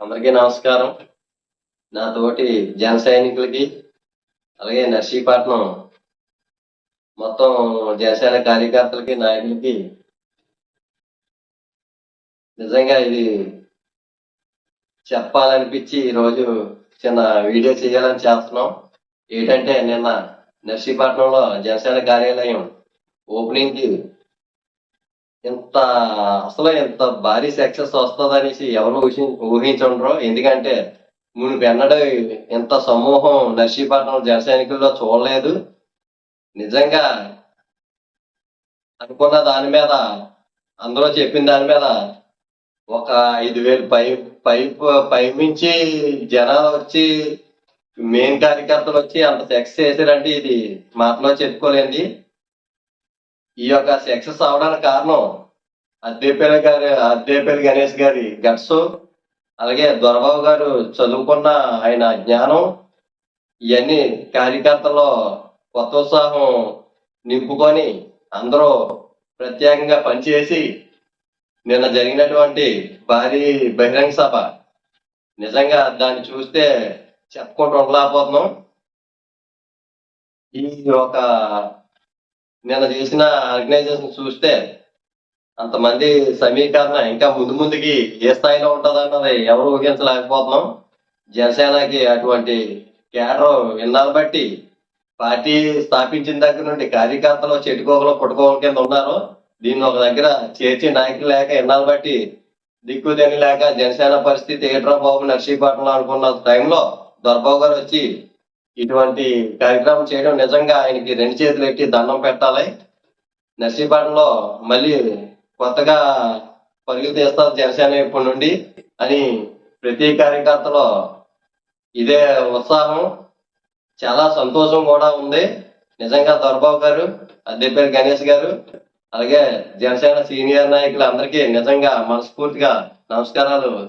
అందరికీ నమస్కారం. నా తోటి జన సైనికులకి అలాగే నర్సీపట్నం మొత్తం జనసేన కార్యకర్తలకి నాయకులకి నిజంగా ఇది చెప్పాలనిపించి ఈరోజు చిన్న వీడియో చేయాలని చేస్తున్నాం. ఏంటంటే నిన్న నర్సీపట్నంలో జనసేన కార్యాలయం ఓపెనింగ్కి ఇంత అసలు ఇంత భారీ సక్సెస్ వస్తుందనేసి ఎవరు ఊహి ఊహించుండ్రు. ఎందుకంటే మునుపు ఎన్నడూ ఇంత సమూహం నర్సీపట్నం జనసైనికుల్లో చూడలేదు. నిజంగా అనుకున్న దాని మీద అందరూ చెప్పిన దాని మీద ఒక ఐదు వేలు పై పై పైమించి జనాలు వచ్చి మెయిన్ కార్యకర్తలు వచ్చి అంత సెక్స్ చేశారంటే ఇది మాటలో చెప్పుకోలేండి. ఈ యొక్క సక్సెస్ అవడానికి కారణం అద్దేపల్లి గారి అద్దేపల్లి గణేష్ గారి గట్స్. అలాగే దొరబాబు గారు చదువుకున్న ఆయన జ్ఞానం. ఇవన్నీ కార్యకర్తల్లో కొత్త ఉత్సాహం నింపుకొని అందరూ ప్రత్యేకంగా పనిచేసి నిన్న జరిగినటువంటి భారీ బహిరంగ సభ. నిజంగా దాన్ని చూస్తే చెప్పుకుంటూ ఉండలేకపోతున్నాం. ఈ ఒక నిన్న చేసిన ఆర్గనైజేషన్ చూస్తే అంతమంది సమీకరణ ఇంకా ముందు ముందుకి ఏ స్థాయిలో ఉంటుందన్నది ఎవరు ఊహించలేకపోతున్నాం. జనసేనకి అటువంటి కేడర్ విన్నాను బట్టి పార్టీ స్థాపించిన దగ్గర నుండి కార్యకర్తలు చెట్టుకోకలు పుట్టుకోకల కింద ఉన్నారు. దీన్ని ఒక దగ్గర చేర్చి నాయకులు లేక ఇన్నాళ్ళు బట్టి దిక్కు తెని లేక జనసేన పరిస్థితి ఏట్రా బాబు నర్సీపట్నంలో అనుకున్న టైంలో దొరబాబు గారు వచ్చి ఇటువంటి కార్యక్రమం చేయడం నిజంగా ఆయనకి రెండు చేతులు ఎట్టి దండం పెట్టాలి. నర్సీపట్నంలో మళ్ళీ కొత్తగా పరుగులు తీస్తారు జనసేన ఇప్పటి నుండి అని ప్రతి కార్యకర్తలో ఇదే ఉత్సాహం. చాలా సంతోషం కూడా ఉంది. నిజంగా దొరబాబు గారు అద్దెపల్లి గణేష్ గారు అలాగే జనసేన సీనియర్ నాయకులు అందరికీ నిజంగా మనస్ఫూర్తిగా నమస్కారాలు